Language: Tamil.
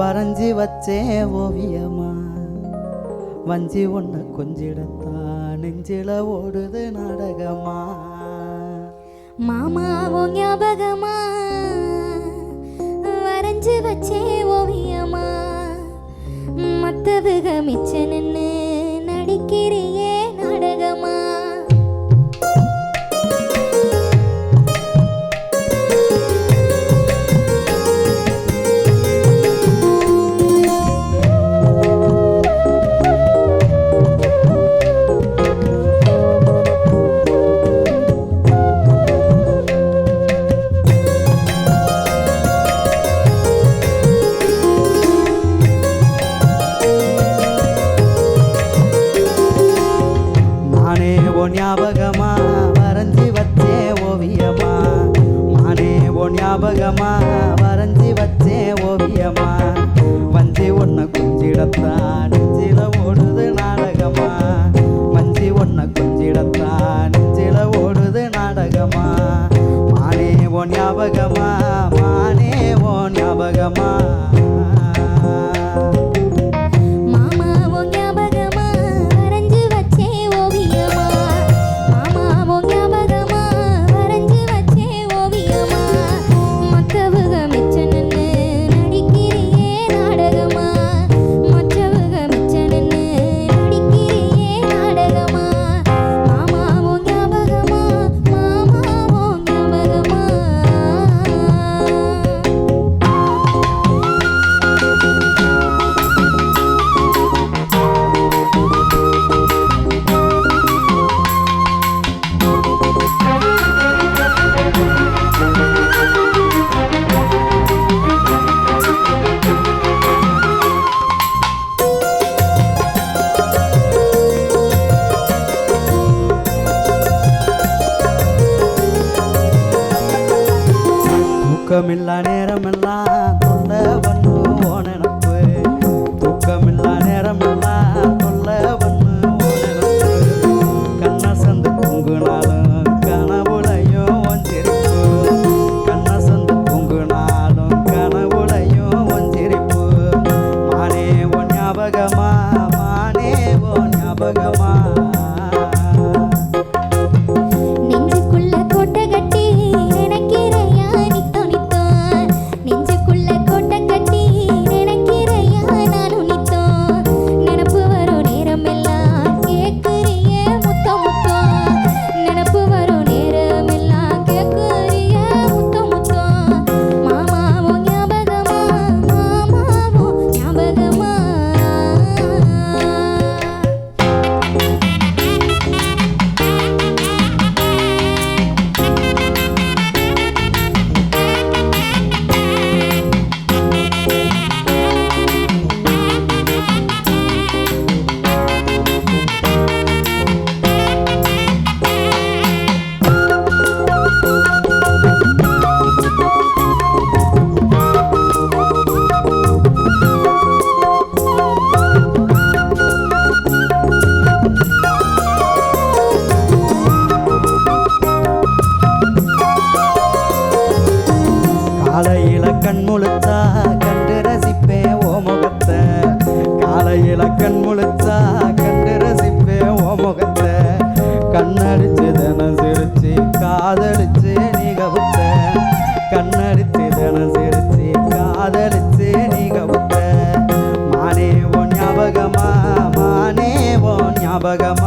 வரைஞ்சி வச்சே ஓவியமா? வஞ்சி ஒன்ன கொஞ்சிடத்தா? நெஞ்சில ஓடுது நாடகமா? மாமாவும் ஞாபகமா? வரைஞ்சு வச்சே ஓவியமா? மத்தவுக மிச்சனு ஓ ஞாபகமா? வரைஞ்சி வச்சே ஓவியமா? மானே ஓ ஞாபகமா? வரைஞ்சி வச்சே ஓவியமா? வஞ்சி ஒன்ன குஞ்சிடத்தா? நெஞ்சில ஓடுது நாடகமா? வஞ்சி ஒன்ன குஞ்சிடத்தா? நெஞ்சில ஓடுது நாடகமா? மானே ஓ ஞாபகமா? மானே ஓ ஞாபகமா? காலையில கண் முழிச்சா கண்டு ரசிப்பேன் ஓ முகத்தை. காலையில கண் முழிச்சா கண்டு ரசிப்பேன் ஓ முகத்தை. கண்ணடிச்சு தினம் சிரிச்சு காதலிச்சு நீ கவுத்த கண்ணடிச்சு தினம் சிரிச்சு காதலிச்சு நீ கவுத்த மானே ஓ ஞாபகமா? மானே ஓ ஞாபகமா?